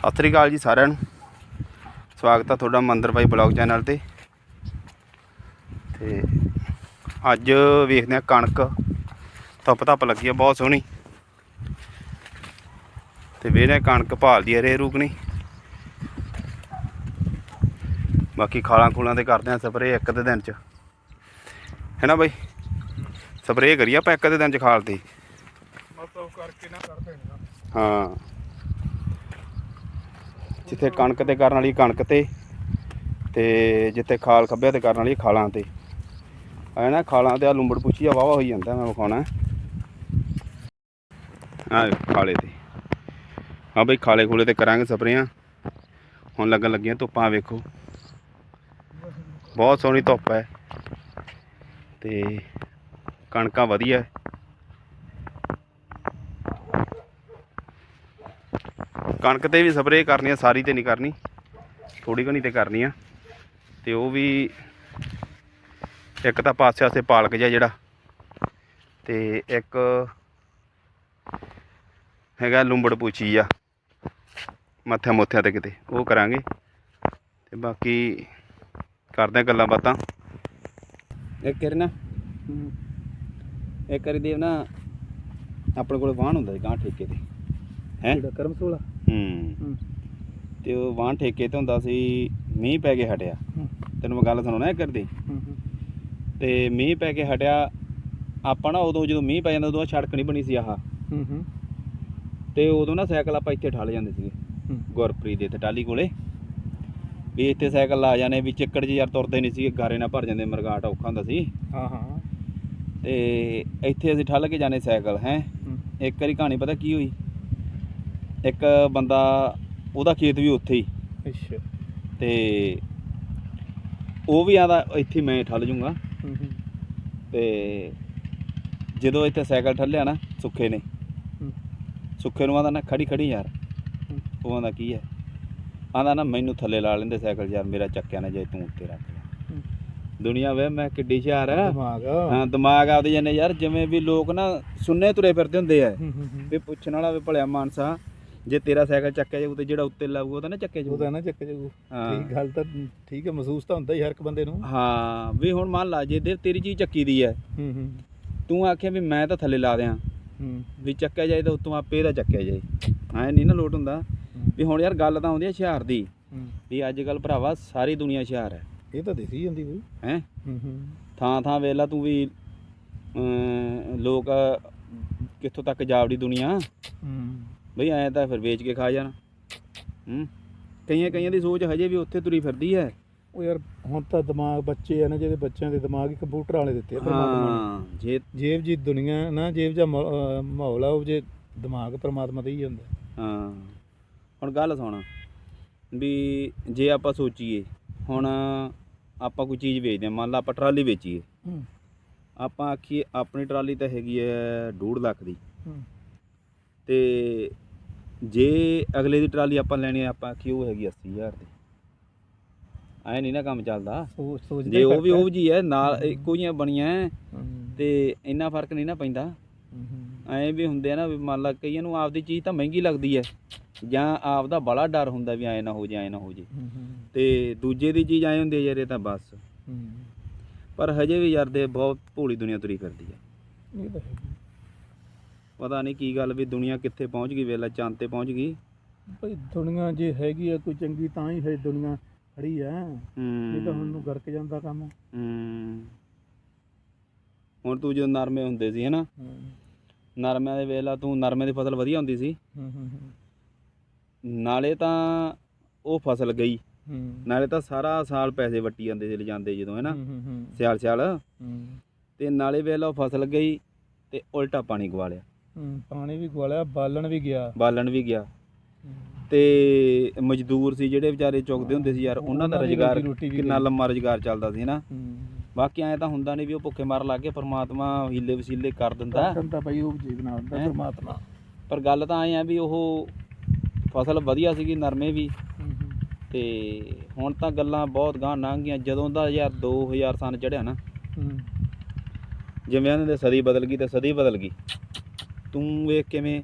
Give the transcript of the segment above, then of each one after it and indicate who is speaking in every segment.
Speaker 1: ਸਤਿ ਸ੍ਰੀ ਅਕਾਲ ਜੀ ਸਾਰਿਆਂ ਨੂੰ। ਸਵਾਗਤ ਹੈ ਤੁਹਾਡਾ ਮੰਦਰ ਭਾਈ ਬਲੌਗ ਚੈਨਲ ਤੇ। ਤੇ ਅੱਜ ਵੇਖਦੇ ਆ ਕਣਕ। ਧੁੱਪ ਧੱਪ ਲੱਗੀ ਆ ਬਹੁਤ ਸੋਹਣੀ। ਤੇ ਵੇਖਦੇ ਹਾਂ ਕਣਕ ਭਾਲਦੀ ਆ ਰੇ ਰੂਕ ਨਹੀਂ ਬਾਕੀ ਖਾਲਾਂ ਖੂਲਾਂ ਤੇ ਕਰਦੇ ਆ ਸਪਰੇ ਇੱਕ ਦੇ ਦਿਨ ਚ। ਹੈ ਨਾ ਬਾਈ? ਸਪਰੇ ਕਰੀਏ ਆਪਾਂ ਇੱਕ ਦੇ ਦਿਨ ਚ ਖਾਲ ਤੇ।
Speaker 2: ਮਤਲਬ ਕਰਕੇ ਨਾ ਕਰ ਦੇਣਾ
Speaker 1: ਹਾਂ। ਜਿੱਥੇ ਕਣਕ ਤੇ ਕਰਨ ਵਾਲੀ ਕਣਕ ਤੇ ਤੇ ਜਿੱਥੇ ਖਾਲ ਖੱਬਿਆ ਤੇ ਕਰਨ ਵਾਲੀ ਖਾਲਾਂ ਤੇ। ਐ ਨਾ ਖਾਲਾਂ ਤੇ ਆ ਲੂੰਬੜ ਪੁੱਛੀ ਆ ਵਾਵਾ ਹੋਈ ਜਾਂਦਾ ਮੈਂ ਵਿਖਾਉਣਾ। ਆ ਖਾਲੇ ਤੇ। ਆ ਬਈ ਖਾਲੇ ਖੂਲੇ ਤੇ ਕਰਾਂਗੇ ਸਪਰੇਆਂ। ਹੁਣ ਲੱਗਣ ਲੱਗੀਆਂ ਧੁੱਪਾਂ ਵੇਖੋ। ਬਹੁਤ ਸੋਹਣੀ ਧੁੱਪ ਹੈ। ਤੇ ਕਣਕਾਂ ਵਧੀਆ। ਕਣਕ ਤੇ ਵੀ ਸਪਰੇਅ ਕਰਨੀ ਆ, ਸਾਰੀ ਤੇ ਨਹੀਂ ਕਰਨੀ। ਥੋੜੀ ਘਣੀ ਤੇ ਕਰਨੀ ਆ। ਤੇ ਉਹ ਵੀ ਇੱਕ ਤਾਂ ਪਾਸੇ ਆਸੇ ਪਾਲਕ ਜਿਹਾ ਜਿਹੜਾ। ਤੇ ਇੱਕ ਹੈਗਾ ਲੰਬੜ ਪੂਛੀ ਆ। ਮੱਥਿਆਂ ਮੁੱਥਿਆਂ ਤੇ ਕਿਤੇ, ਉਹ ਕਰਾਂਗੇ। ਤੇ ਬਾਕੀ ਕਰਦੇ ਆ ਗੱਲਾਂ ਬਾਤਾਂ। ਇੱਕ ਕਰਨਾ ਇੱਕ ਕਰੀ ਦੇਵ ਨਾ, ਆਪਣੇ ਕੋਲ ਵਾਹਣ ਹੁੰਦਾ ਸੀ ਗਾਂ ਠੇਕੇ ਤੇ। ਹੈ?
Speaker 2: ਜਿਹੜਾ
Speaker 1: ਹੂੰ। ਤੇ ਉਹ ਵਾਹਣ ਠੇਕੇ ਤੇ ਹੁੰਦਾ ਸੀ ਮੀਂਹ ਪੈ ਕੇ ਹਟਿਆ। ਤੈਨੂੰ ਮੈਂ ਗੱਲ ਸੁਣਾਉਣਾ ਕਰਦੀ ਤੇ ਮੀਂਹ ਪੈ ਕੇ ਹਟਿਆ ਆਪਾਂ ਨਾ ਉਦੋਂ ਜਦੋਂ ਮੀਂਹ ਪੈ ਜਾਂਦਾ ਉਦੋਂ ਆਹ ਸੜਕ ਨਹੀਂ ਬਣੀ ਸੀ ਆਹ। ਤੇ ਉਦੋਂ ਨਾ ਸਾਈਕਲ ਆਪਾਂ ਇੱਥੇ ਠਾਲ ਜਾਂਦੇ ਸੀਗੇ ਗੁਰਪ੍ਰੀਤ ਦੇ ਟਾਲੀ ਕੋਲੇ। ਵੀ ਇੱਥੇ ਸਾਈਕਲ ਲਾ ਜਾਣੇ ਵੀ ਚੱਕੜ 'ਚ ਯਾਰ ਤੁਰਦੇ ਨਹੀਂ ਸੀਗੇ ਗਾਰੇ ਨਾਲ ਭਰ ਜਾਂਦੇ ਮਰਗਾਟ ਔਖਾ ਹੁੰਦਾ ਸੀ।
Speaker 2: ਹਾਂ ਹਾਂ।
Speaker 1: ਤੇ ਇੱਥੇ ਅਸੀਂ ਠੱਲ ਕੇ ਜਾਣੇ ਸਾਈਕਲ ਹੈ। ਇੱਕ ਵਾਰੀ ਕਹਾਣੀ ਪਤਾ ਕੀ ਹੋਈ? ਇੱਕ ਬੰਦਾ ਉਹਦਾ ਖੇਤ ਵੀ ਉੱਥੇ ਹੀ।
Speaker 2: ਅੱਛਾ।
Speaker 1: ਤੇ ਉਹ ਵੀ ਆਦਾ ਇੱਥੇ ਮੈਂ ਠੱਲ ਜੂੰਗਾ। ਤੇ ਜਦੋਂ ਇੱਥੇ ਸਾਈਕਲ ਠੱਲਿਆ ਨਾ ਸੁੱਖੇ ਨੇ। ਸੁੱਖੇ ਨੂੰ ਆਂਦਾ ਨਾ ਖੜੀ ਖੜੀ ਯਾਰ। ਉਹ ਆਂਦਾ ਕੀ ਹੈ? ਆਂਦਾ ਨਾ ਮੈਨੂੰ ਥੱਲੇ ਲਾ ਲੈਂਦੇ ਸਾਈਕਲ ਯਾਰ ਮੇਰਾ ਚੱਕਿਆ ਨਾ ਜੇ ਤੂੰ ਉੱਤੇ ਰੱਖ ਲਿਆ ਦੁਨੀਆ ਵੇ ਮੈਂ ਕਿੱਡੀ ਹੁਸ਼ਿਆਰ ਆ।
Speaker 2: ਦਿਮਾਗ।
Speaker 1: ਹਾਂ ਦਿਮਾਗ ਆਪਦੇ ਜਨੇ ਯਾਰ ਜਿਵੇਂ ਵੀ ਲੋਕ ਨਾ ਸੁੰਨੇ ਤੁਰੇ ਫਿਰਦੇ ਹੁੰਦੇ ਆ। ਵੀ ਪੁੱਛਣ ਵਾਲਾ ਵੀ ਭਲਿਆ ਮਾਨਸਾ ਜੇ ਤੇਰਾ ਸਾਈਕਲ ਚੱਕਿਆ ਜਾਊ ਤੇ ਜਿਹੜਾ ਉੱਤੇ ਲਾਊਗਾ ਉਹ ਤਾਂ ਨਾ ਚੱਕਿਆ ਜਾਊ।
Speaker 2: ਉਹਦਾ ਨਾ ਚੱਕ ਜੂ
Speaker 1: ਹਾਂ।
Speaker 2: ਠੀਕ ਗੱਲ ਤਾਂ ਠੀਕ ਹੈ ਮਹਿਸੂਸ ਤਾਂ ਹੁੰਦਾ ਹੀ ਹਰ ਇੱਕ ਬੰਦੇ ਨੂੰ।
Speaker 1: ਹਾਂ ਵੀ ਹੁਣ ਮੰਨ ਲਾ ਜੇ ਤੇ ਤੇਰੀ ਚੀਜ਼ ਚੱਕੀ ਦੀ ਹੈ
Speaker 2: ਹੂੰ ਹੂੰ।
Speaker 1: ਤੂੰ ਆਖਿਆ ਵੀ ਮੈਂ ਤਾਂ ਥੱਲੇ ਲਾ ਦਿਆਂ।
Speaker 2: ਹੂੰ।
Speaker 1: ਵੀ ਚੱਕਿਆ ਜਾਏ ਤਾਂ ਉੱਤੋਂ ਆਪੇ ਦਾ ਚੱਕਿਆ ਜਾਏ। ਐ ਨਹੀਂ ਨਾ ਲੋਟ ਹੁੰਦਾ। ਵੀ ਹੁਣ ਯਾਰ ਗੱਲ ਤਾਂ ਆਉਂਦੀ ਹੈ ਹੁਸ਼ਿਆਰ ਦੀ। ਵੀ ਅੱਜ ਕੱਲ ਭਰਾਵਾ ਸਾਰੀ ਦੁਨੀਆ ਹੁਸ਼ਿਆਰ ਹੈ।
Speaker 2: ਇਹ ਤਾਂ ਦਿਸੀ ਜਾਂਦੀ ਕੋਈ
Speaker 1: ਹੈ?
Speaker 2: ਹੂੰ ਹੂੰ।
Speaker 1: ਥਾਂ ਥਾਂ ਵੇਲਾ ਤੂੰ ਵੀ ਅਮ, ਲੋਕ ਕਿੱਥੋਂ ਤੱਕ ਜਾਵੜੀ ਦੁਨੀਆ।
Speaker 2: ਹੂੰ।
Speaker 1: ਬਈ ਐਂ ਤਾਂ ਫਿਰ ਵੇਚ ਕੇ ਖਾ ਜਾਣ। ਹੂੰ? ਕਈਆਂ ਕਈਆਂ ਦੀ ਸੋਚ ਹਜੇ ਵੀ ਉੱਥੇ ਤੁਰੀ ਫਿਰਦੀ ਹੈ
Speaker 2: ਉਹ ਯਾਰ ਹੁਣ ਤਾਂ ਦਿਮਾਗ ਬੱਚੇ ਆ ਨਾ ਜਿਹੜੇ ਬੱਚਿਆਂ ਦੇ ਦਿਮਾਗ ਹੀ ਕੰਪਿਊਟਰ ਵਾਲੇ ਦਿੱਤੇ ਆ ਪਰਮਾਤਮਾ
Speaker 1: ਹਾਂ ਜੇ
Speaker 2: ਜੇਬ ਜੀ ਦੁਨੀਆ ਨਾ ਜੇਬ ਜਾਂ ਮਾਹੌਲ ਆ ਉਹ ਜੇ ਦਿਮਾਗ ਪਰਮਾਤਮਾ ਦਾ ਹੀ ਹੁੰਦਾ।
Speaker 1: ਹਾਂ। ਹੁਣ ਗੱਲ ਸੁਣ ਵੀ ਜੇ ਆਪਾਂ ਸੋਚੀਏ ਹੁਣ ਆਪਾਂ ਕੋਈ ਚੀਜ਼ ਵੇਚਦੇ ਹਾਂ ਮੰਨ ਲਾ ਆਪਾਂ ਟਰਾਲੀ ਵੇਚੀਏ।
Speaker 2: ਹੂੰ।
Speaker 1: ਆਪਾਂ ਆਖੀਏ ਆਪਣੀ ਟਰਾਲੀ ਤਾਂ ਹੈਗੀ ਹੈ 2.5 ਲੱਖ ਦੀ।
Speaker 2: ਹੂੰ।
Speaker 1: ਤੇ ਜੇ ਅਗਲੇ ਦੀ ਟਰਾਲੀ ਆਪਾਂ ਲੈਣੀ ਆ ਆਪਾਂ ਉਹ ਹੈਗੀ 80000 ਦੀ। ਐ ਨਹੀਂ ਨਾ ਕੰਮ ਚੱਲਦਾ।
Speaker 2: ਸੋਚ ਸੋਚ
Speaker 1: ਜੇ ਉਹ ਵੀ ਉਹ ਜੀ ਹੈ ਨਾਲ ਇੱਕੋ ਬਣੀਆਂ ਤੇ ਇੰਨਾ ਫ਼ਰਕ ਨਹੀਂ ਨਾ ਪੈਂਦਾ। ਐਂ ਵੀ ਹੁੰਦੇ ਆ ਨਾ ਵੀ ਮੰਨ ਲਾ ਕਈਆਂ ਨੂੰ ਆਪਦੀ ਚੀਜ਼ ਤਾਂ ਮਹਿੰਗੀ ਲੱਗਦੀ ਹੈ ਜਾਂ ਆਪਦਾ ਬੜਾ ਡਰ ਹੁੰਦਾ ਵੀ ਐਂ ਨਾ ਹੋ ਜੇ ਐਂ ਨਾ ਹੋ ਜੇ। ਤੇ ਦੂਜੇ ਦੀ ਚੀਜ਼ ਐਂ ਹੁੰਦੀ ਹੈ ਯਾਰ ਇਹ ਤਾਂ ਬਸ। ਪਰ ਹਜੇ ਵੀ ਯਾਰ ਦੇ ਬਹੁਤ ਭੋਲੀ ਦੁਨੀਆ ਤੁਰੀ ਫਿਰਦੀ ਹੈ
Speaker 2: ਇਹ ਤਾਂ ਹੈ।
Speaker 1: ਪਤਾ ਨਹੀਂ ਕੀ ਗੱਲ ਵੀ ਦੁਨੀਆ ਕਿੱਥੇ ਪਹੁੰਚ ਗਈ ਵੇਲਾ ਚੰਦ ਤੇ ਪਹੁੰਚ ਗਈ।
Speaker 2: ਭਾਈ ਦੁਨੀਆ ਜੇ ਹੈਗੀ ਆ ਕੋਈ ਚੰਗੀ ਤਾਂ ਹੀ ਹੈ ਦੁਨੀਆ ਖੜੀ ਆ। ਨਹੀਂ ਤਾਂ ਹੁਣ ਨੂੰ ਗਰਕ ਜਾਂਦਾ ਕੰਮ।
Speaker 1: ਹੂੰ। ਹੁਣ ਤੂੰ ਜਦੋਂ ਨਰਮੇ ਹੁੰਦੇ ਸੀ ਹੈਨਾ?
Speaker 2: ਹੂੰ।
Speaker 1: ਨਰਮਿਆਂ ਦੇ ਵੇਲਾ ਤੂੰ ਨਰਮੇ ਦੀ ਫਸਲ ਵਧੀਆ ਹੁੰਦੀ ਸੀ। ਨਾਲੇ ਤਾਂ ਉਹ ਫਸਲ ਗਈ। ਨਾਲੇ ਤਾਂ ਸਾਰਾ ਸਾਲ ਪੈਸੇ ਵੱਟੀ ਜਾਂਦੇ ਸੀ ਲਿਜਾਂਦੇ ਜਦੋਂ ਹੈਨਾ? ਸਿਆਲ ਸਿਆਲ ਤੇ ਨਾਲੇ ਵੇਲਾ ਉਹ ਫਸਲ ਗਈ ਤੇ ਉਲਟਾ ਪਾਣੀ ਗਵਾ ਲਿਆ।
Speaker 2: ਹੂੰ। ਪਾਣੀ ਵੀ ਗਵਾਲਿਆ ਬਾਲਣ ਵੀ ਗਿਆ।
Speaker 1: ਬਾਲਣ ਵੀ ਗਿਆ। ਤੇ ਮਜ਼ਦੂਰ ਸੀ ਜਿਹੜੇ ਵਿਚਾਰੇ ਚੁੱਕਦੇ ਹੁੰਦੇ ਸੀ ਯਾਰ ਉਹਨਾਂ ਦਾ
Speaker 2: ਉਹਨਾਂ ਦੀ
Speaker 1: ਰੁਜ਼ਗਾਰ
Speaker 2: ਰੋਟੀ- ਰੋਟੀ ਵੀ
Speaker 1: ਕਿੰਨਾ
Speaker 2: ਗਈ।
Speaker 1: ਲੰਮਾ ਰੁਜ਼ਗਾਰ ਚੱਲਦਾ ਸੀ ਨਾ।
Speaker 2: ਹੂੰ।
Speaker 1: ਬਾਕੀ ਐਂ ਤਾਂ ਹੁੰਦਾ ਨਹੀਂ ਵੀ ਉਹ ਭੁੱਖੇ ਮਾਰ ਲੱਗ ਪਰਮਾਤਮਾ ਹੀਲੇ ਵਸੀਲੇ ਕਰ ਦਿੰਦਾ।
Speaker 2: ਤਾਂ ਭਾਈ ਉਹ ਜੀ ਬਣਾ ਦਿੰਦਾ
Speaker 1: ਹੈਂ?
Speaker 2: ਪਰਮਾਤਮਾ।
Speaker 1: ਪਰ ਗੱਲ ਤਾਂ ਐਂ ਆ ਵੀ ਉਹ ਫਸਲ ਵਧੀਆ ਸੀਗੀ ਨਰਮੇ ਵੀ। ਤੇ ਹੁਣ ਤਾਂ ਗੱਲਾਂ ਬਹੁਤ ਗਾਂ ਲੰਘ ਗਈਆਂ। ਜਦੋਂ ਦਾ ਯਾਰ 2000 ਸਨ ਚੜਿਆ ਨਾ।
Speaker 2: ਹੂੰ।
Speaker 1: ਜਿਵੇਂ ਇਹਨਾਂ ਦੇ ਸਦੀ ਬਦਲ ਗਈ ਤੇ ਸਦੀ ਬਦਲ ਗਈ। ਤੂੰ ਵੇਖ ਕਿਵੇਂ।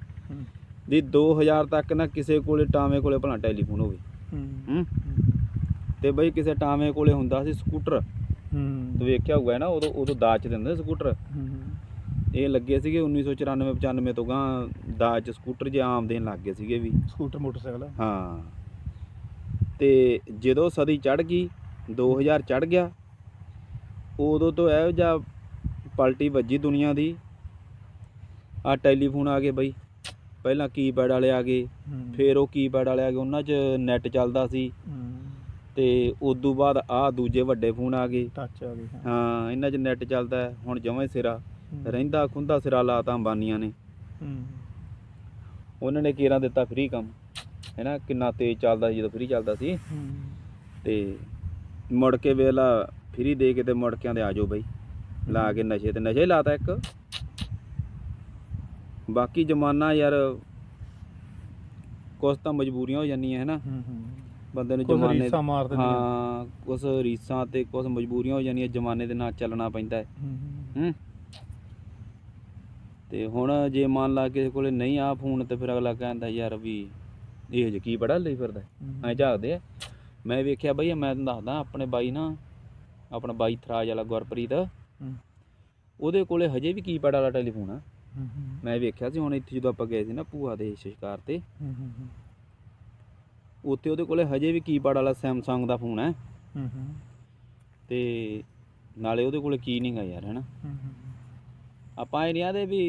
Speaker 1: ਵੀ 2000 ਤੱਕ ਨਾ ਕਿਸੇ ਕੋਲੇ ਟਾਵੇਂ ਕੋਲੇ ਭਲਾ ਟੈਲੀਫੋਨ ਹੋਵੇ।
Speaker 2: ਹੂੰ।
Speaker 1: ਤੇ ਬਈ ਕਿਸੇ ਟਾਵੇਂ ਕੋਲੇ ਹੁੰਦਾ ਸੀ ਸਕੂਟਰ।
Speaker 2: ਹੂੰ।
Speaker 1: ਤੂੰ ਵੇਖਿਆ ਹੋਊਗਾ ਨਾ ਉਦੋਂ ਉਦੋਂ ਦਾਜ ਦਿੰਦੇ ਸਕੂਟਰ। ਇਹ ਲੱਗੇ ਸੀਗੇ 1994 95 ਤੋਂ ਗਾਂ ਦਾਜ ਸਕੂਟਰ ਜੇ ਆਮ ਦੇਣ ਲੱਗ ਗਏ ਸੀਗੇ ਵੀ।
Speaker 2: Scooter motorcycle.
Speaker 1: ਹਾਂ। ਤੇ ਜਦੋਂ ਸਦੀ ਚੜ ਗਈ 2000 ਚੜ ਗਿਆ ਉਦੋਂ ਤੋਂ ਇਹੋ ਜਿਹਾ ਪਲਟੀ ਵੱਜੀ ਦੁਨੀਆ ਦੀ। ਆ ਟੈਲੀਫੋਨ ਆ ਗਏ ਬਈ। ਪਹਿਲਾਂ ਕੀਪੈਡ ਵਾਲੇ ਆ ਗਏ ਫਿਰ ਉਹ ਕੀਪੈਡ ਵਾਲੇ ਆ ਗਏ ਉਹਨਾਂ 'ਚ ਨੈਟ ਚੱਲਦਾ ਸੀ। ਤੇ ਉਦੋਂ ਬਾਅਦ ਆ ਦੂਜੇ ਵੱਡੇ ਫੋਨ ਆ ਗਏ।
Speaker 2: ਟੱਚ ਆ ਗਈ
Speaker 1: ਹਾਂ। ਇਹਨਾਂ 'ਚ ਨੈਟ ਚੱਲਦਾ ਹੈ। ਹੁਣ ਜਮਾਂ ਸਿਰਾ। ਰਹਿੰਦਾ ਖੁੰਦਾ ਸਿਰਾ ਲਾਤਾ ਅੰਬਾਨੀਆਂ ਨੇ।
Speaker 2: ਹੂੰ।
Speaker 1: ਉਹਨਾਂ ਨੇ ਕੇਰਾਂ ਦਿੱਤਾ ਫ੍ਰੀ ਕੰਮ। ਹੈਨਾ ਕਿੰਨਾ ਤੇਜ਼ ਚੱਲਦਾ ਜਦੋਂ ਫ੍ਰੀ ਚੱਲਦਾ ਸੀ।
Speaker 2: ਹੂੰ।
Speaker 1: ਤੇ ਮੁੜ ਕੇ ਵੇਲਾ ਫ੍ਰੀ ਦੇ ਕੇ ਤੇ ਮੁੜ ਕੇ ਆਂਦੇ ਆ ਜਾਓ ਬਈ। ਲਾ ਕੇ ਨਸ਼ੇ ਤੇ ਨਸ਼ੇ ਹੀ ਲਾਤਾ ਇੱਕ। ਬਾਕੀ ਜ਼ਮਾਨਾ ਯਾਰ ਕੁਛ ਤਾਂ ਮਜਬੂਰੀਆਂ ਹੋ ਜਾਂਦੀਆਂ ਹੈ ਨਾ
Speaker 2: ਹੂੰ ਹੂੰ।
Speaker 1: ਬੰਦੇ ਨੂੰ
Speaker 2: ਕੁਝ
Speaker 1: ਜ਼ਮਾਨੇ
Speaker 2: ਰੀਸਾਂ ਮਾਰ ਦਿੰਦੀਆਂ।
Speaker 1: ਹਾਂ ਕੁਛ ਰੀਸਾਂ ਤੇ ਕੁਛ ਮਜਬੂਰੀਆਂ ਹੋ ਜਾਂਦੀਆਂ ਜ਼ਮਾਨੇ ਦੇ ਨਾਲ ਚੱਲਣਾ ਪੈਂਦਾ। ਹੈ ਤੇ ਹੁਣ ਜੇ ਮੰਨ ਲਾ ਕਿਸੇ ਕੋਲੇ ਨਹੀਂ ਆ ਫੋਨ ਤੇ ਫਿਰ ਅਗਲਾ ਕਹਿੰਦਾ ਯਾਰ ਵੀ ਇਹ ਜੇ ਕੀ ਬੜਾ ਲਈ ਫਿਰਦਾ। ਐ ਝਾਕਦੇ ਆ। ਮੈਂ ਵੇਖਿਆ ਬਈ ਮੈਂ ਤੁਹਾਨੂੰ ਦੱਸਦਾ ਆਪਣੇ ਬਾਈ ਨਾ ਆਪਣਾ ਬਾਈ ਥਰਾਜ ਵਾਲਾ ਗੁਰਪ੍ਰੀਤ। ਉਹਦੇ ਕੋਲੇ ਹਜੇ ਵੀ ਕੀਪੈਡ ਵਾਲਾ ਟੈਲੀਫੋਨ ਆ। ਮੈਂ ਵੇਖਿਆ ਸੀ ਹੁਣ ਇੱਥੇ ਜਦੋਂ ਆਪਾਂ ਗਏ ਸੀ ਨਾ ਭੂਆ ਦੇ ਸ਼ਿਕਾਰ ਤੇ। ਉੱਥੇ ਉਹਦੇ ਕੋਲੇ ਹਜੇ ਵੀ ਕੀਪੈਡ ਵਾਲਾ ਸੈਮਸੰਗ ਦਾ ਫੋਨ ਹੈ। ਤੇ ਨਾਲੇ ਉਹਦੇ ਕੋਲੇ ਕੀ ਨਹੀਂਗਾ ਯਾਰ ਹੈਨਾ ਆਪਾਂ ਇਹ ਨਹੀਂ ਆਦੇ ਵੀ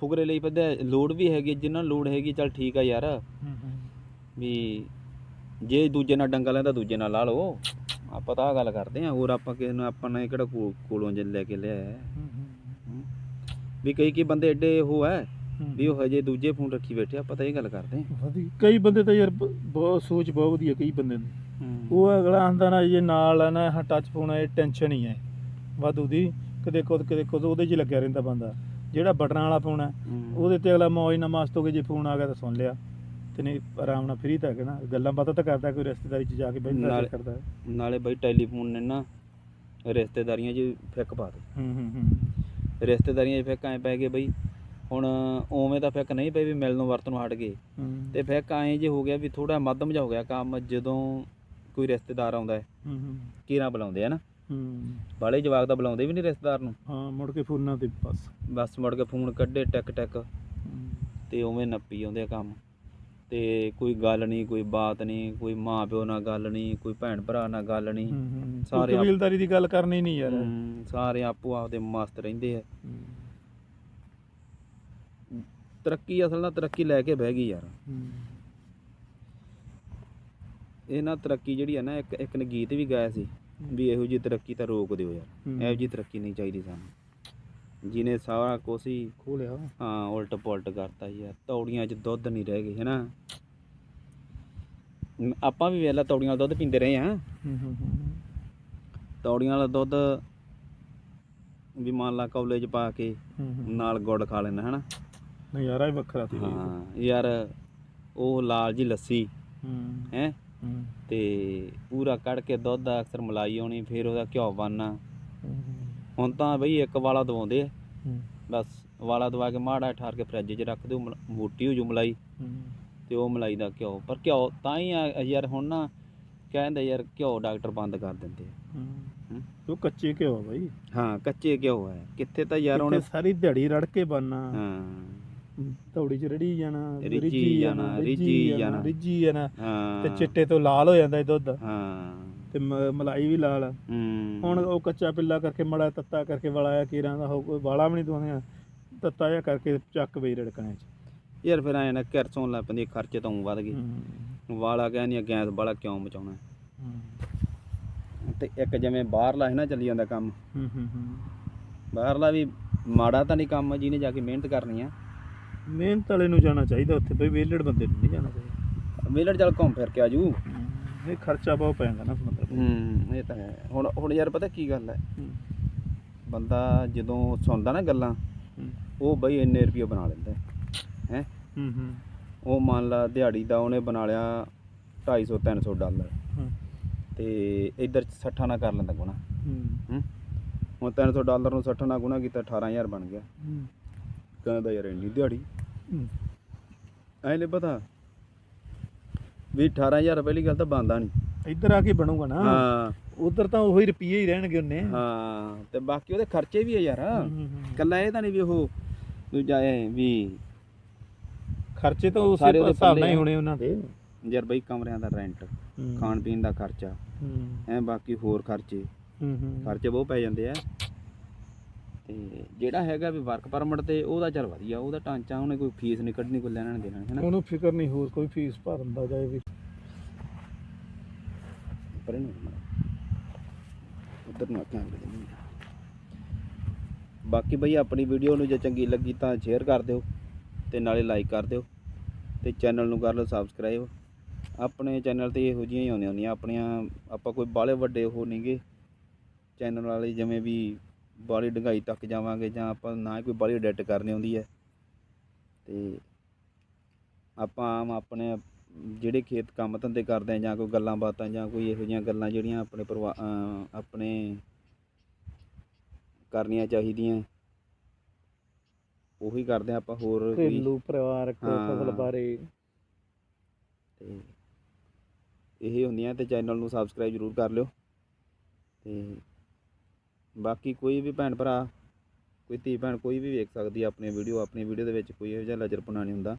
Speaker 1: ਫੁਕਰੇ ਲਈ ਪਤਾ ਲੋਡ ਵੀ ਹੈਗੀ ਜਿੰਨਾਂ ਲੋਡ ਹੈਗੀ ਚੱਲ ਠੀਕ ਆ ਯਾਰ। ਵੀ ਜੇ ਦੂਜੇ ਨਾਲ ਡੰਗਾ ਲੈਂਦਾ ਦੂਜੇ ਨਾਲ ਲਾ ਲਓ। ਆਪਾਂ ਤਾਂ ਆਹ ਗੱਲ ਕਰਦੇ ਆ ਹੋਰ ਆਪਾਂ ਕਿਸੇ ਨੂੰ ਆਪਾਂ ਨੇ ਕਿਹੜਾ ਕੋਲੋਂ ਜੇ ਲੈ ਕੇ ਲਿਆ ਹੈ। ਵੀ ਕਈ ਕਈ ਬੰਦੇ ਐਡੇ ਉਹ ਹੈ। ਵੀ ਉਹ ਹਜੇ ਦੂਜੇ ਫੋਨ ਰੱਖੀ ਬੈਠੇ ਆ, ਆਪਾਂ ਤਾਂ ਇਹ ਗੱਲ ਕਰਦੇ
Speaker 2: ਵਧੀਆ। ਕਈ ਬੰਦੇ ਤਾਂ ਯਾਰ ਬ- ਬਹੁਤ ਸੋਚ ਬਹੁਤ ਵਧੀਆ ਕਈ ਬੰਦੇ ਦੀ।
Speaker 1: ਉਹ
Speaker 2: ਅਗਲਾ ਆਂਦਾ ਨਾ ਜੇ ਨਾਲ ਆ ਨਾ ਇਹ ਟੱਚ ਫੋਨ ਹੈ ਟੈਨਸ਼ਨ ਹੀ ਹੈ ਵਾਧੂ ਦੀ ਕਦੇ ਕੁਦ ਕਦੇ ਕੁਦ ਉਹਦੇ 'ਚ ਹੀ ਲੱਗਿਆ ਰਹਿੰਦਾ ਬੰਦਾ। ਜਿਹੜਾ ਬਟਨਾਂ ਵਾਲਾ ਫੋਨ ਹੈ। ਉਹਦੇ ਤੇ ਅਗਲਾ ਮੌਜ ਨਾਲ ਮਸਤ ਹੋ ਕੇ ਜੇ ਫੋਨ ਆ ਗਿਆ ਤਾਂ ਸੁਣ ਲਿਆ। ਤੇ ਨਹੀਂ ਆਰਾਮ ਨਾਲ ਫ੍ਰੀ ਤਾਂ ਨਾ। ਗੱਲਾਂ ਬਾਤਾਂ ਤਾਂ ਕਰਦਾ ਕੋਈ ਰਿਸ਼ਤੇਦਾਰੀ 'ਚ ਜਾ ਕੇ ਬੈਠਦਾ
Speaker 1: ਨਾਲੇ-
Speaker 2: ਕਰਦਾ।
Speaker 1: ਨਾਲੇ ਬਈ ਟੈਲੀਫੋਨ ਨੇ ਨਾ ਰਿਸ਼ਤੇਦਾਰੀਆਂ 'ਚ ਫਿੱਕ ਪਾ ਦੇ
Speaker 2: ਹੂੰ ਹੂੰ ਹੂੰ।
Speaker 1: ਰਿਸ਼ਤੇਦਾਰੀਆਂ 'ਚ ਫਿੱਕ ਐ ਪੈ ਗਏ ਬਈ। ਹੁਣ ਉਵੇਂ ਤਾਂ ਫਿੱਕ ਨਹੀਂ ਪਈ ਵੀ ਮਿਲਣੋਂ ਵਰਤਨੋਂ ਹਟ ਗਏ। ਤੇ ਫਿੱਕ ਐਂ ਜੇ ਹੋ ਗਿਆ ਵੀ ਥੋੜਾ ਮੱਧਮ ਜਿਹਾ ਹੋ ਗਿਆ ਕੰਮ ਜਦੋਂ ਕੋਈ ਰਿਸ਼ਤੇਦਾਰ ਆਉਂਦਾ ਹੈ। ਕੀਰਾਂ ਬੁਲਾਉਂਦੇ ਆ ਨਾ।
Speaker 2: ਹੂੰ।
Speaker 1: ਬਾਲੇ ਜਵਾਕ ਤਾਂ ਬੁਲਾਉਂਦੇ ਵੀ ਨਹੀਂ ਰਿਸ਼ਤੇਦਾਰ ਨੂੰ।
Speaker 2: ਹਾਂ ਮੁੜ ਕੇ ਫੋਨਾਂ ਤੇ ਬਸ।
Speaker 1: ਬਸ ਮੁੜ ਕੇ ਫੋਨ ਕੱਢੇ ਟਿਕ ਟਿਕ ਤੇ ਉਵੇਂ ਨੱਪੀ ਆਉਂਦੇ ਆ ਕੰਮ। ਤੇ ਕੋਈ ਗੱਲ ਨਹੀਂ ਕੋਈ ਬਾਤ ਨਹੀਂ ਕੋਈ ਮਾਂ ਪਿਓ ਨਾਲ ਗੱਲ ਨਹੀਂ ਕੋਈ ਭੈਣ ਭਰਾ ਨਾਲ ਗੱਲ ਨਹੀਂ। ਸਾਰੇ
Speaker 2: ਕਬੀਲਦਾਰੀ ਦੀ ਗੱਲ ਕਰਨੀ ਨਹੀਂ ਯਾਰ।
Speaker 1: ਸਾਰੇ ਆਪੋ ਆਪਦੇ ਮਸਤ ਰਹਿੰਦੇ ਆ। ਤਰੱਕੀ ਅਸਲ ਨਾਲ ਤਰੱਕੀ ਲੈ ਕੇ ਬਹਿ ਗਈ ਯਾਰ। ਇਹ ਨਾ ਤਰੱਕੀ ਜਿਹੜੀ ਹੈ ਨਾ ਇੱਕ ਇੱਕ ਨੇ ਗੀਤ ਵੀ ਗਾਇਆ ਸੀ ਵੀ ਇਹੋ ਜੀ ਤਰੱਕੀ ਤਾਂ ਰੋਕ ਦਿਓ ਯਾਰ। ਇਹੋ ਜੀ ਤਰੱਕੀ ਨਹੀਂ ਚਾਹੀਦੀ ਸਾਨੂੰ। ਜਿਹਨੇ ਸਾਰਾ ਕੁਛ ਹੀ
Speaker 2: ਖੋ ਲਿਆ
Speaker 1: ਹਾਂ ਉਲਟ ਪੁਲਟ ਕਰਤਾ ਯਾਰ। ਤੌੜੀਆਂ 'ਚ ਦੁੱਧ ਨਹੀਂ ਰਹਿ ਗਏ ਹੈਨਾ? ਆਪਾਂ ਵੀ ਵੇਲਾ ਤੌੜੀਆਂ ਵਾਲਾ ਦੁੱਧ ਪੀਂਦੇ ਰਹੇ ਹਾਂ ਤੌੜੀਆਂ ਵਾਲਾ ਦੁੱਧ ਵੀ ਮੰਨ ਲਾ ਕੌਲੇ 'ਚ ਪਾ ਕੇ ਨਾਲ ਗੁੜ ਖਾ ਲੈਣਾ ਹੈਨਾ?
Speaker 2: ਨਜ਼ਾਰਾ ਹੀ ਵੱਖਰਾ ਸੀ
Speaker 1: ਹਾਂ ਯਾਰ ਉਹ ਲਾਲ ਜੀ ਲੱਸੀ
Speaker 2: ਹੂੰ।
Speaker 1: ਤੇ ਪੂਰਾ ਕੱਢ ਕੇ ਦੁੱਧ ਦਾ ਅਕਸਰ ਮਲਾਈ ਆਉਣੀ ਫਿਰ ਉਹਦਾ ਘਿਓ ਬਣਨਾ। ਹੁਣ ਤਾਂ ਬਈ ਇੱਕ ਵਾਲਾ ਦਵਾਉਂਦੇ ਆ।
Speaker 2: ਹੂੰ।
Speaker 1: ਬਸ ਵਾਲਾ ਦਵਾ ਕੇ ਮਾੜਾ ਠਾਰ ਕੇ ਫਰਿੱਜ 'ਚ ਰੱਖ ਦਿਓ ਮਲ- ਮੋਟੀ ਹੋ ਜੂ ਮਲਾਈ।
Speaker 2: ਹੂੰ।
Speaker 1: ਤੇ ਉਹ ਮਲਾਈ ਦਾ ਘਿਓ ਪਰ ਘਿਓ ਤਾਂ ਹੀ ਆ ਯਾਰ ਹੁਣ ਨਾ ਕਹਿੰਦੇ ਯਾਰ ਘਿਓ ਡਾਕਟਰ ਬੰਦ ਕਰ ਦਿੰਦੇ ਆ।
Speaker 2: ਹੂੰ। ਉਹ ਕੱਚੇ ਘਿਓ ਆ ਬਾਈ।
Speaker 1: ਹਾਂ ਕੱਚੇ ਘਿਓ ਹੈ ਕਿੱਥੇ ਤਾਂ ਯਾਰ ਉਹਨੇ
Speaker 2: ਸਾਰੀ ਦਿਹਾੜੀ ਰੜ ਕੇ ਬਣਨਾ
Speaker 1: ਹਾਂ।
Speaker 2: ਤੌੜੀ ਚ ਰੜੀ ਜਾਣਾ
Speaker 1: ਰਿੱਝੀ ਜਾਣਾ, ਰਿੱਝੀ ਜਾਣਾ।
Speaker 2: ਰਿੱਝੀ ਜਾਣਾ।
Speaker 1: ਹਾਂ।
Speaker 2: ਤੇ ਚਿੱਟੇ ਤੋਂ ਲਾਲ ਹੋ ਜਾਂਦਾ ਇਹ ਦੁੱਧ।
Speaker 1: ਹਾਂ।
Speaker 2: ਤੇ ਮ- ਮਲਾਈ ਵੀ ਲਾਲ।
Speaker 1: ਹੂੰ।
Speaker 2: ਹੁਣ ਉਹ ਕੱਚਾ ਪਿੱਲਾ ਕਰਕੇ ਮੜਾ ਤੱਤਾ ਕਰਕੇ ਵਲਾਇਆ ਕੀਰਾਂ ਦਾ ਉਹ ਕੋਈ ਵਾਲਾ ਵੀ ਨਹੀਂ ਦਵਾਉਂਦੇ ਤੱਤਾ ਜਿਹਾ ਕਰਕੇ ਚੱਕ ਬਈ ਰੜਕਣੇ ਚ।
Speaker 1: ਯਾਰ ਫਿਰ ਐ ਨਾ ਘਰ ਸੌਣ ਲੱਗ ਪੈਂਦੀ ਖਰਚੇ ਤਾਂ ਊਂ ਵੱਧ ਗਏ।
Speaker 2: ਹੂੰ।
Speaker 1: ਵਾਲਾ ਕਹਿੰਦੀ ਗੈਸ ਵਾਲਾ ਕਿਉਂ ਬਚਾਉਣਾ
Speaker 2: ਹੂੰ।
Speaker 1: ਤੇ ਇੱਕ ਜਿਵੇਂ ਬਾਹਰਲਾ ਹੈ ਨਾ ਚੱਲੀ ਜਾਂਦਾ ਕੰਮ।
Speaker 2: ਹੂੰ ਹੂੰ ਹੂੰ।
Speaker 1: ਬਾਹਰਲਾ ਵੀ ਮਾੜਾ ਤਾਂ ਨਹੀਂ ਕੰਮ ਜਿਹਨੇ ਜਾ ਕੇ ਮਿਹਨਤ ਕਰਨੀ ਆ।
Speaker 2: ਮਿਹਨਤ ਵਾਲੇ ਨੂੰ ਜਾਣਾ ਚਾਹੀਦਾ ਉੱਥੇ ਬਈ ਵੇਲੜ ਬੰਦੇ ਨੂੰ ਨਹੀਂ ਜਾਣਾ ਚਾਹੀਦਾ।
Speaker 1: ਮੇਲੜ ਚੱਲ ਘੁੰਮ ਫਿਰ ਕੇ ਆਜੂ
Speaker 2: ਇਹ ਖਰਚਾ ਬਹੁਤ ਪੈਂਦਾ ਨਾ ਸਮੁੰਦਰ
Speaker 1: ਹੂੰ ਇਹ ਤਾਂ ਹੈ। ਹੁਣ ਹੁਣ ਯਾਰ ਪਤਾ ਕੀ ਗੱਲ ਹੈ? ਬੰਦਾ ਜਦੋਂ ਸੁਣਦਾ ਨਾ ਗੱਲਾਂ ਉਹ ਬਈ ਇੰਨੇ ਰੁਪਏ ਬਣਾ ਲੈਂਦਾ ਹੈ।
Speaker 2: ਹੂੰ? ਹੂੰ
Speaker 1: ਉਹ ਮੰਨ ਲਾ ਦਿਹਾੜੀ ਦਾ ਉਹਨੇ ਬਣਾ ਲਿਆ 250 300 ਡਾਲਰ। ਤੇ ਇੱਧਰ 60 ਨਾਲ ਕਰ ਲੈਂਦਾ ਗੁਣਾ।
Speaker 2: ਹੂੰ।
Speaker 1: ਹੂੰ। ਹੁਣ 300 ਡਾਲਰ ਨੂੰ 60 ਨਾਲ ਗੁਣਾ ਕੀਤਾ 18000 ਬਣ ਗਿਆ।
Speaker 2: ਹੂੰ।
Speaker 1: ਕਹਿੰਦਾ ਯਾਰ ਇੰਨੀ ਦਿਹਾੜੀ।
Speaker 2: ਹੂੰ।
Speaker 1: ਐ ਨਹੀਂ ਪਤਾ। ਵੀ 18000 ਪਹਿਲੀ ਗੱਲ ਤਾਂ ਬੰਦਾ ਨਹੀਂ।
Speaker 2: ਇੱਧਰ ਆ ਕੇ ਬਣੂਗਾ ਨਾ।
Speaker 1: ਹਾਂ।
Speaker 2: ਉਧਰ ਤਾਂ ਉਹੀ ਰੁਪਈਏ ਹੀ ਰਹਿਣਗੇ ਉਹਨੇ।
Speaker 1: ਹਾਂ ਤੇ ਬਾਕੀ ਉਹਦੇ ਖਰਚੇ ਵੀ ਆ ਯਾਰ। ਕੱਲਾ ਇਹ ਤਾਂ ਨਹੀਂ ਵੀ ਉਹ ਦੂਜਾ ਇਹ ਵੀ
Speaker 2: ਖਰਚੇ ਤਾਂ ਉਸੇ
Speaker 1: ਸਾਰੇ ਉਹਦੇ
Speaker 2: ਹਿਸਾਬ ਨਾਲ
Speaker 1: ਪੱਲੇ
Speaker 2: ਹੀ
Speaker 1: ਆ।
Speaker 2: ਹੋਣੇ ਉਹਨਾਂ ਦੇ।
Speaker 1: ਯਾਰ ਬਈ ਕਮਰਿਆਂ ਦਾ ਰੈਂਟ ਖਾਣ ਪੀਣ ਦਾ ਖਰਚਾ।
Speaker 2: ਹੂੰ,
Speaker 1: ਐ ਬਾਕੀ ਹੋਰ ਖਰਚੇ।
Speaker 2: ਹੂੰ।
Speaker 1: ਖਰਚੇ ਬਹੁਤ ਪੈ ਜਾਂਦੇ ਆ। ਤੇ ਜਿਹੜਾ ਹੈਗਾ ਵੀ ਵਰਕ ਪਰਮਿਟ ਤੇ ਉਹਦਾ ਚੱਲ ਵਧੀਆ ਉਹਦਾ ਢਾਂਚਾ ਉਹਨੇ ਕੋਈ ਫੀਸ ਨਹੀਂ ਕੱਢਣੀ ਕੋਈ ਲੈਣਾ ਨਹੀਂ ਦੇਣਾ ਹੈ ਨਾ
Speaker 2: ਉਹਨੂੰ ਫਿਕਰ ਨਹੀਂ ਹੋਰ ਕੋਈ ਫੀਸ ਭਰਨ ਦਾ ਜਾਏ ਵੀ।
Speaker 1: ਪਰ ਇਹਨੂੰ ਉਧਰ ਨੂੰ ਆਖਾਂ ਬਾਕੀ ਬਈ ਆਪਣੀ ਵੀਡੀਓ ਨੂੰ ਜੇ ਚੰਗੀ ਲੱਗੀ ਤਾਂ ਸ਼ੇਅਰ ਕਰ ਦਿਓ ਤੇ ਨਾਲੇ ਲਾਈਕ ਕਰ ਦਿਓ ਤੇ ਚੈਨਲ ਨੂੰ ਕਰ ਲਓ ਸਬਸਕ੍ਰਾਈਬ ਆਪਣੇ ਚੈਨਲ ਤੇ ਇਹੋ ਜਿਹੀਆਂ ਹੀ ਆਉਂਦੀਆਂ ਹੁੰਦੀਆਂ ਆਪਣੀਆਂ ਆਪਾਂ ਕੋਈ ਬਾਲੇ ਵੱਡੇ ਉਹ ਨਹੀਂਗੇ ਚੈਨਲ ਵਾਲੇ ਜਿਵੇਂ ਵੀ ਬਾਲੀ ਡੰਗਾਈ ਤੱਕ ਜਾਵਾਂਗੇ ਜਾਂ ਆਪਾਂ ਨਾ ਹੀ ਕੋਈ ਬਾਲੀ ਐਡਿਟ ਕਰਨੀ ਆਉਂਦੀ ਹੈ। ਤੇ ਆਪਾਂ ਆਮ ਆਪਣੇ ਜਿਹੜੇ ਖੇਤ ਕੰਮ ਧੰਦੇ ਕਰਦੇ ਆ ਜਾਂ ਕੋਈ ਗੱਲਾਂ ਬਾਤਾਂ ਜਾਂ ਕੋਈ ਇਹੋ ਜਿਹੀਆਂ ਗੱਲਾਂ ਜਿਹੜੀਆਂ ਆਪਣੇ ਪਰਿਵਾ ਅਹ ਆਪਣੇ ਕਰਨੀਆਂ ਚਾਹੀਦੀਆਂ। ਉਹੀ ਕਰਦੇ ਆ ਆਪਾਂ ਹੋਰ ਕੋਈ।
Speaker 2: ਘਰੇਲੂ ਪਰਿਵਾਰਕ। ਫਸਲ ਬਾਰੇ।
Speaker 1: ਤੇ ਇਹ ਹੁੰਦੀਆਂ ਤੇ ਚੈਨਲ ਨੂੰ ਸਬਸਕ੍ਰਾਈਬ ਜ਼ਰੂਰ ਕਰ ਲਿਓ। ਤੇ ਬਾਕੀ ਕੋਈ ਵੀ ਭੈਣ ਭਰਾ, ਕੋਈ ਧੀ ਭੈਣ ਕੋਈ ਵੀ ਵੇਖ ਸਕਦੀ ਆ ਆਪਣੀ ਵੀਡੀਓ ਆਪਣੀ ਵੀਡੀਓ ਦੇ ਵਿੱਚ ਕੋਈ ਇਹੋ ਜਿਹਾ ਲਜਰਪਣਾ ਨਹੀਂ ਹੁੰਦਾ।